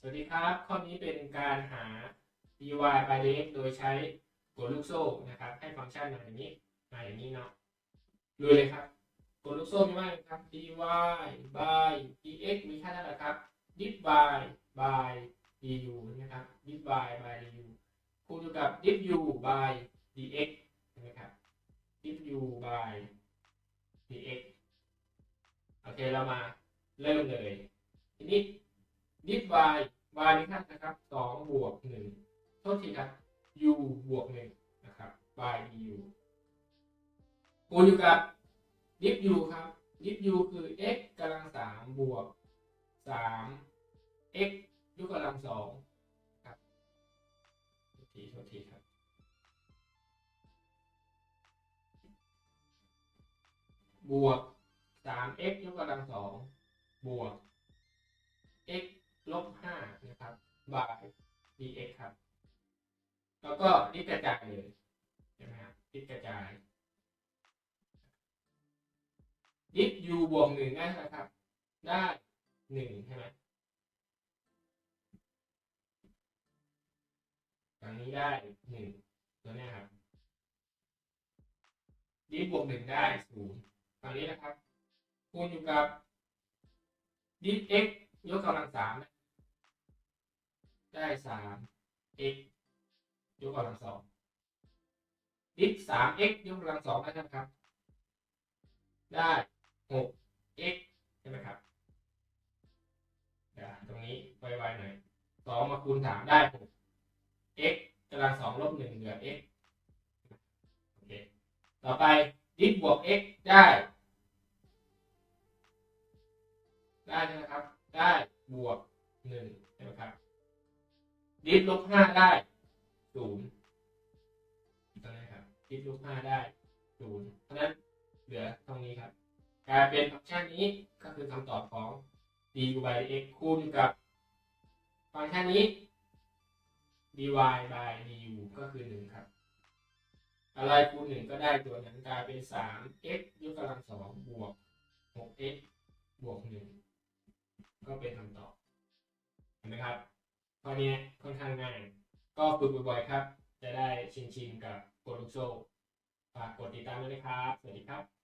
สวัสดีครับ ข้อนี้เป็นการหา dy by dx โดยใช้กฎลูกโซ่นะครับ ให้ฟังก์ชันมาอย่างนี้มาอย่างนี้เนาะดูเลยครับกฎลูกโซ่มีว่าครับ dy by dx มีค่าเท่าไหร่ครับ d by by du นะครับ d by by du คูณอยู่กับ du by dx นะครับ du by dx โอเคเรามาเริ่มเลยทีนี้ ดิฟ y y มีค่านะครับสองบวกหนึ่งโทษทีครับ u บวกหนึ่งนะครับ by du คูณอยู่กับดิฟ u ครับดิฟ u คือ x กำลังสามบวกสาม x ยกกำลังสองครับโทษทีโทษทีครับบวกสาม x ยกกำลังสองบวก x ลบห้านะครับ by dx ครับ แล้วก็ดิกระจายเลยใช่ไหมครับดิกระจายดิฟ u บวกหนึ่งได้ไหร่ครับ ได้หนึ่งใช่ไหมฝั่งนี้ได้หนึ่งตัวเนี้ยครับ ดิฟบวกหนึ่งได้ศูนย์ฝั่งนี้นะครับ คูณอยู่กับดิฟ x ยกกำลังสามนะ ได้สาม x ยกกำลังสองดิฟสาม x ยกกำลังสองได้เท่าไหร่ครับ ได้หก x ใช่ไหมครับเดี๋ยวตรงนี้ไวๆหน่อยสองมาคูณสามได้หก x กำลังสองลบหนึ่งเหลือ x โอเค ต่อไปดิฟบวก x ได้ ได้ใช่ไหมครับ ได้บวกหนึ่งใช่ไหมครับ ดิฟลบห้าได้ศูนย์ตรงนี้ครับดิฟลบห้าได้ศูนย์เพราะนั้นเหลือตรงนี้ครับกลายเป็นฟังก์ชันนี้ก็คือคำตอบของ du by dx คูณกับฟังก์ชันนี้ dy by du ก็คือหนึ่งครับ อะไรคูณหนึ่งก็ได้ตัวนั้นกลายเป็นสาม x ยกกำลังสองบวกหก x บวกหนึ่งก็เป็นคำตอบเห็นไหมครับ ข้อนี้ค่อนข้างง่าย ก็ฝึกบ่อยๆครับ จะได้ชินๆกับกดลูกโซ่ฝากกดติดตามด้วยนะครับ สวัสดีครับ